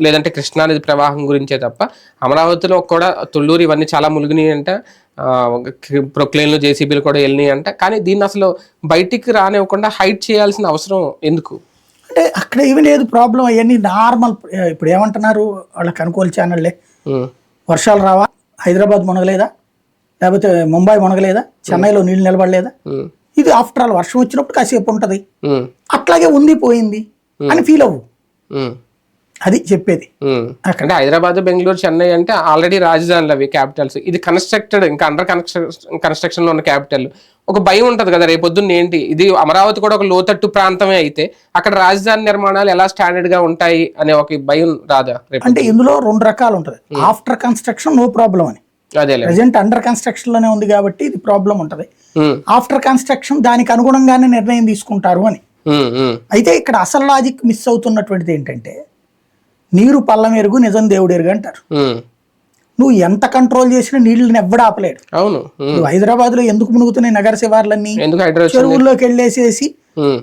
లేదంటే కృష్ణానది ప్రవాహం గురించే తప్ప అమరావతిలో కూడా తుళ్ళూరు ఇవన్నీ చాలా మునిగినాయి అంట ప్రొక్లైన్లు జేసీబీలు కూడా వెళ్ళినాయి అంట కానీ దీన్ని అసలు బయటికి రానివ్వకుండా హైట్ చేయాల్సిన అవసరం ఎందుకు? అంటే అక్కడ ఏమీ లేదు ప్రాబ్లం అవన్నీ నార్మల్. ఇప్పుడు ఏమంటున్నారు? వాళ్ళకి అనుకూల ఛానళ్ళే. వర్షాలు రావా? హైదరాబాద్ మునగలేదా? లేకపోతే ముంబై మునగలేదా? చెన్నైలో నీళ్ళు నిలబడలేదా? ఇది ఆఫ్టర్ ఆల్ వర్షం వచ్చినప్పుడు కాసేపు ఉంటుంది. అట్లాగే ఉంది పోయింది అని ఫీల్ అవ్వు. అది చెప్పేది. అంటే హైదరాబాద్ బెంగళూరు చెన్నై అంటే ఆల్రెడీ రాజధానులు అవి క్యాపిటల్స్ ఇది కన్స్ట్రక్టెడ్ ఇంకా అండర్ కన్స్ట్రక్షన్ కన్స్ట్రక్షన్లో ఉన్న క్యాపిటల్ ఒక భయం ఉంటది కదా రేపొద్దున్న ఏంటి? ఇది అమరావతి కూడా ఒక లోతట్టు ప్రాంతమే అయితే అక్కడ రాజధాని నిర్మాణాలు ఎలా స్టాండర్డ్గా ఉంటాయి అనే ఒక భయం రాదా అంటే ఇందులో రెండు రకాలు ఉంటుంది. ఆఫ్టర్ కన్స్ట్రక్షన్ నో ప్రాబ్లం అని. అదేలే. ప్రజెంట్ అండర్ కన్స్ట్రక్షన్లోనే ఉంది కాబట్టి ఇది ప్రాబ్లం ఉంటుంది. ఆఫ్టర్ కన్స్ట్రక్షన్ దానికి అనుగుణంగానే నిర్ణయం తీసుకుంటారు అని. అయితే ఇక్కడ అసలు లాజిక్ మిస్ అవుతున్నటువంటిది ఏంటంటే నీరు పల్లం ఎరుగు నిజం దేవుడు ఎరుగు అంటారు. నువ్వు ఎంత కంట్రోల్ చేసినా నీళ్ళని ఎవ్వడు ఆపలేడు. అవును. నువ్వు హైదరాబాద్లో ఎందుకు మునుగుతున్నాయి నగర శివార్లన్నీ? చెరువుల్లోకి వెళ్ళేసేసి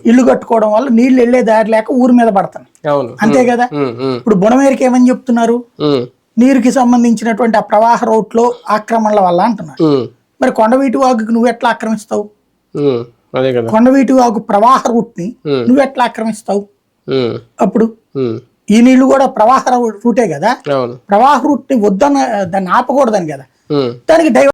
ఇల్లు కట్టుకోవడం వల్ల నీళ్ళు వెళ్ళే దారి లేక ఊరి మీద పడతాను. అంతే కదా? ఇప్పుడు బుణమేరికి ఏమని చెప్తున్నారు? నీరుకి సంబంధించినటువంటి ఆ ప్రవాహ రోడ్లో ఆక్రమణల వల్ల అంటున్నారు. మరి కొండవీటి వాగుకి నువ్వు ఎట్లా ఆక్రమిస్తావు? కొండవీటి వాగు ప్రవాహ రూట్ని నువ్వు ఎట్లా ఆక్రమిస్తావు? అప్పుడు. ఈ నీళ్ళు కూడా ప్రవాహ రూటే కదా? ప్రవాహ రూట్ని వద్దన్న దాన్ని ఆపకూడదని కదా. దానికి డైవర్ట్